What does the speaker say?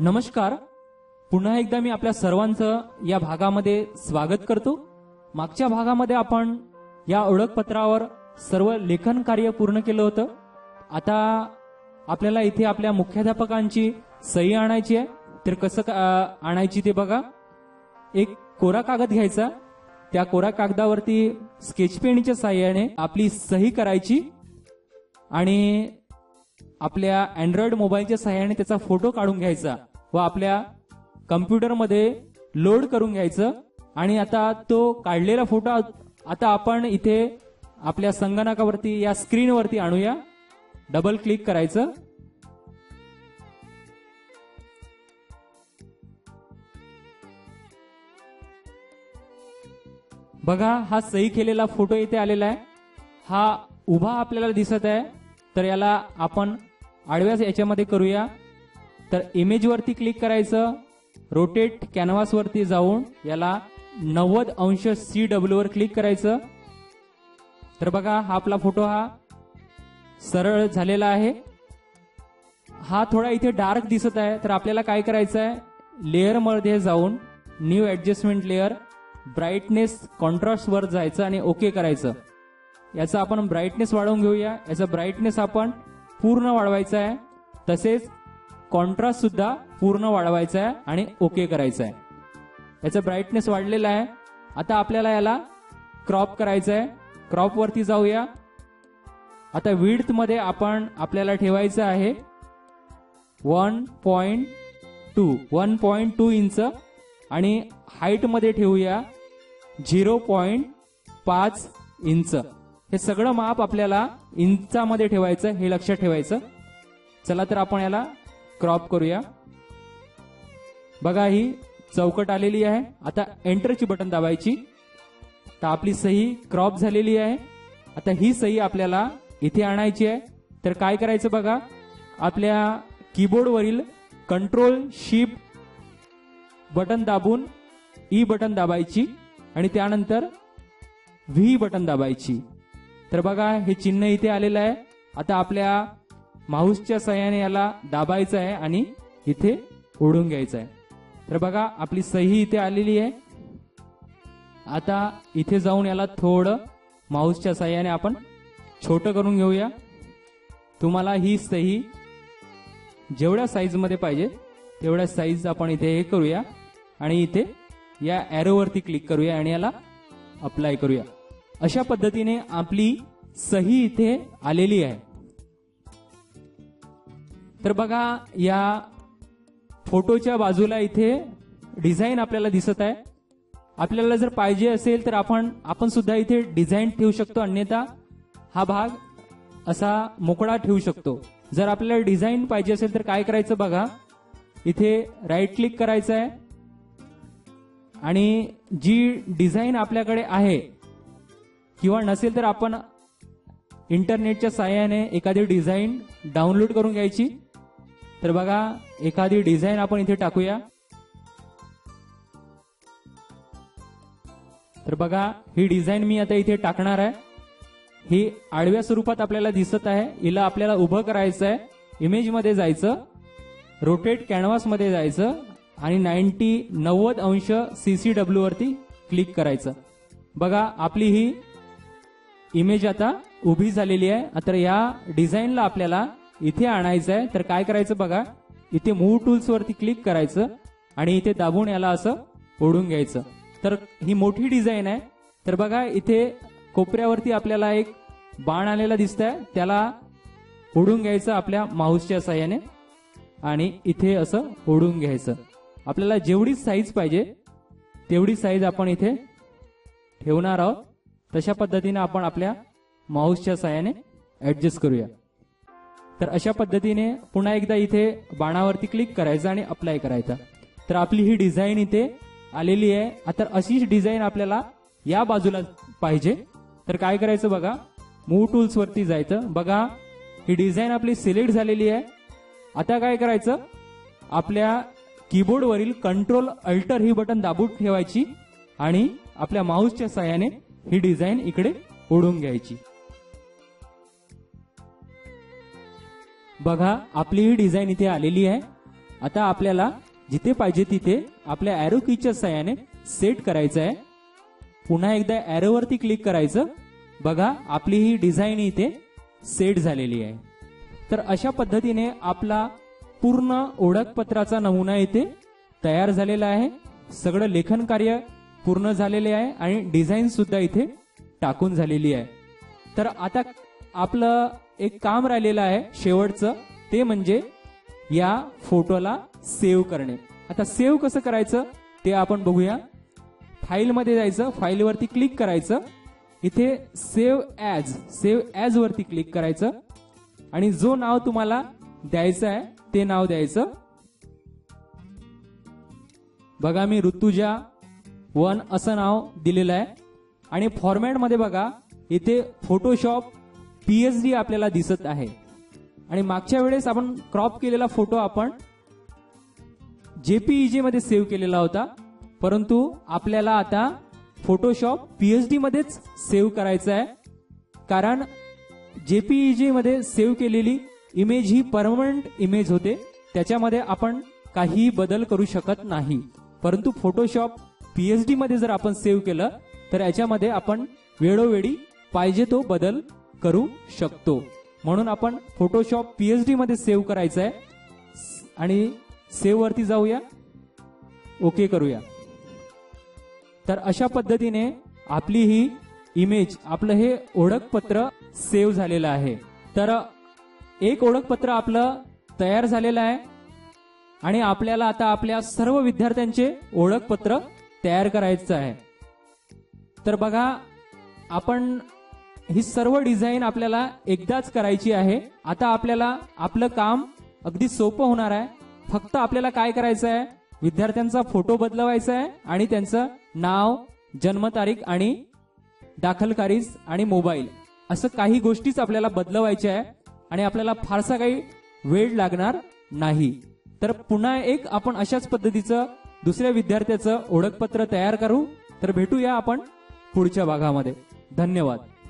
नमस्कार. पुन्हा एकदा मी आपल्या सर्वांचं या भागामध्ये स्वागत करतो. मागच्या भागामध्ये आपण या ओळखपत्रावर सर्व लेखन कार्य पूर्ण केलं होतं. आता आपल्याला इथे आपल्या मुख्याध्यापकांची सही आणायची आहे. तर कसं का- आणायची ते बघा. एक कोरा कागद घ्यायचा. त्या कोरा कागदावरती स्केचपेनच्या साह्याने आपली सही करायची. आणि आपल्या अँड्रॉइड मोबाईलच्या सहाय्याने त्याचा फोटो काढून घ्यायचा व आपल्या कम्प्युटरमध्ये लोड करून घ्यायचं. आणि आता तो काढलेला फोटो आता आपण इथे आपल्या संगणकावरती या स्क्रीनवरती आणूया. डबल क्लिक करायचं. बघा हा सही केलेला फोटो इथे आलेला आहे. हा उभा आपल्याला दिसत आहे. तर याला आपण आडव्याच याच्यामध्ये करूया. तर इमेजवरती क्लिक करायचं. रोटेट कॅनव्हासवरती जाऊन याला नव्वद अंश सी डब्ल्यू वर क्लिक करायचं. तर बघा हा आपला फोटो हा सरळ झालेला आहे. हा थोडा इथे डार्क दिसत आहे. तर आपल्याला काय करायचं आहे? लेअरमध्ये जाऊन न्यू ॲडजस्टमेंट लेअर ब्राईटनेस कॉन्ट्रास्टवर जायचं आणि ओके करायचं. याचा आपण ब्राईटनेस वाढवून घेऊया. याचा ब्राईटनेस आपण पूर्ण वाढवायचा आहे तसेच कॉन्ट्रास्ट सुद्धा पूर्ण वाढवायचा आहे आणि ओके करायचं आहे याचा ब्राईटनेस वाढलेला आहे. आता आपल्याला याला क्रॉप करायचं आहे क्रॉप वरती जाऊया. आता विड्थमध्ये आपण आपल्याला ठेवायचं आहे one point two one point two inch आणि हाईटमध्ये ठेवूया झिरो पॉइंट पाच इंच. हे सगळं माप आपल्याला इंचामध्ये ठेवायचं हे लक्षात ठेवायचं. चला तर आपण याला क्रॉप करूया. बघा ही चौकट आलेली आहे. आता एंटरची बटन दाबायची. तर आपली सही क्रॉप झालेली आहे. आता ही सही आपल्याला इथे आणायची आहे. तर काय करायचं बघा? आपल्या कीबोर्डवरील कंट्रोल शिप बटन दाबून ई बटन दाबायची आणि त्यानंतर व्ही बटन दाबायची. तर बघा हे चिन्ह इथे आलेलं आहे. आता आपल्या माऊसच्या सह्याने याला दाबायचं आहे आणि इथे ओढून घ्यायचं आहे. तर बघा आपली सही इथे आलेली आहे. आता इथे जाऊन याला थोडं माऊसच्या सहाय्याने आपण छोटं करून घेऊया. तुम्हाला ही सही जेवढ्या साईजमध्ये पाहिजे तेवढ्या साईज आपण इथे हे करूया. आणि इथे या ॲरोवरती क्लिक करूया आणि याला अप्लाय करूया. अशा पद्धतीने आपली सही इथे आलेली आहे. तर बघा या फोटोच्या बाजूला इथे डिझाईन आपल्याला दिसत आहे. आपल्याला जर पाहिजे असेल तर आपण आपण सुद्धा इथे डिझाईन ठेवू शकतो. अन्यथा हा भाग असा मोकळा ठेवू शकतो. जर आपल्याला डिझाईन पाहिजे असेल तर काय करायचं बघा. इथे राईट क्लिक करायचं आहे. आणि जी डिझाईन आपल्याकडे आहे किंवा नसेल तर आपण इंटरनेटच्या साहाय्याने एखादी डिझाईन डाउनलोड करून घ्यायची. तर बघा एखादी डिझाईन आपण इथे टाकूया. तर बघा ही डिझाईन मी आता इथे टाकणार आहे. ही आडव्या स्वरूपात आपल्याला दिसत आहे. हिला आपल्याला उभं करायचं आहे इमेजमध्ये जायचं रोटेट कॅनव्हासमध्ये जायचं आणि नाईन्टी नव्वद अंश सी सी वरती क्लिक करायचं. बघा आपली ही इमेज आता उभी झालेली आहे. तर या डिझाईनला आपल्याला इथे आणायचं आहे. तर काय करायचं बघा? इथे मूव्ह टूल्स वरती क्लिक करायचं आणि इथे दाबून याला असं ओढून घ्यायचं. तर ही मोठी डिझाईन आहे. तर बघा इथे कोपऱ्यावरती आपल्याला एक बाण आलेला दिसत आहे त्याला ओढून घ्यायचं आपल्या माऊसच्या साह्याने आणि इथे असं ओढून घ्यायचं. आपल्याला जेवढी साईज पाहिजे तेवढी साईज आपण इथे ठेवणार आहोत. तशा पद्धतीने आपण आपल्या माऊसच्या साह्याने ऍडजस्ट करूया. तर अशा पद्धतीने पुन्हा एकदा इथे बाणावरती क्लिक करायचं आणि अप्लाय करायचं. तर आपली ही डिझाईन इथे आलेली आहे. आता अशीच डिझाईन आपल्याला या बाजूला पाहिजे. तर काय करायचं बघा मूव टूल्स वरती जायचं. बघा ही डिझाईन आपली सिलेक्ट झालेली आहे. आता काय करायचं आपल्या कीबोर्डवरील कंट्रोल अल्टर ही बटन दाबून ठेवायची आणि आपल्या माऊसच्या सहाय्याने ही डिझाईन इकडे ओढून घ्यायची. बघा आपली ही डिझाईन इथे आलेली आहे. आता आपल्याला जिथे पाहिजे तिथे आपल्या अॅरो कीच्या सहाय्याने सेट करायचं आहे. पुन्हा एकदा अॅरोवरती क्लिक करायचं. बघा आपली ही डिझाईन इथे सेट झालेली आहे. तर अशा पद्धतीने आपला पूर्ण ओळखपत्राचा नमुना इथे तयार झालेला आहे. सगळं लेखन कार्य पूर्ण झालेले आहे आणि डिझाईन सुद्धा इथे टाकून झालेली आहे. तर आता आपलं एक काम राहिलेलं आहे शेवटचं ते म्हणजे या फोटोला सेव्ह करणे. आता सेव्ह कसं करायचं ते आपण बघूया. फाईलमध्ये जायचं फाईलवरती क्लिक करायचं. इथे सेव्ह ॲज सेव्ह ॲज वरती क्लिक करायचं. आणि जो नाव तुम्हाला द्यायचं आहे ते नाव द्यायचं. बघा मी ऋतुजा वन असं नाव दिलेलं आहे. आणि फॉर्मॅटमध्ये बघा इथे फोटोशॉप पीएचडी आपल्याला दिसत आहे. आणि मागच्या वेळेस आपण क्रॉप केलेला फोटो आपण जेपीईजी मध्ये सेव्ह केलेला होता. परंतु आपल्याला आता फोटोशॉप पीएचडी मध्येच सेव्ह करायचं आहे. कारण जेपीईजी मध्ये सेव्ह केलेली इमेज ही परमनंट इमेज होते. त्याच्यामध्ये आपण काहीही बदल करू शकत नाही. परंतु फोटोशॉप पीएचडी मध्ये जर आपण सेव्ह केलं तर याच्यामध्ये आपण वेळोवेळी पाहिजे तो बदल करू शकतो. म्हणून आपण फोटोशॉप पीएचडी मध्ये सेव्ह करायचं आहे. आणि सेव्ह वरती जाऊया. ओके करूया. तर अशा पद्धतीने आपली ही इमेज आपलं हे ओळखपत्र सेव्ह झालेलं आहे. तर एक ओळखपत्र आपलं तयार झालेलं आहे. आणि आपल्याला आता आपल्या सर्व विद्यार्थ्यांचे ओळखपत्र तयार करायचं आहे. तर बघा आपण ही सर्व डिझाईन आपल्याला एकदाच करायची आहे. आता आपल्याला आपलं काम अगदी सोपं होणार आहे. फक्त आपल्याला काय करायचं आहे? विद्यार्थ्यांचा फोटो बदलवायचा आहे आणि त्यांचं नाव जन्मतारीख आणि दाखलकारीज आणि मोबाईल असं काही गोष्टीच आपल्याला बदलवायच्या आहे आणि आपल्याला फारसा काही वेळ लागणार नाही. तर पुन्हा एक आपण अशाच पद्धतीचं दुसऱ्या विद्यार्थ्याचं ओळखपत्र तयार करू तर भेटूया आपण पुढच्या भागामध्ये. धन्यवाद.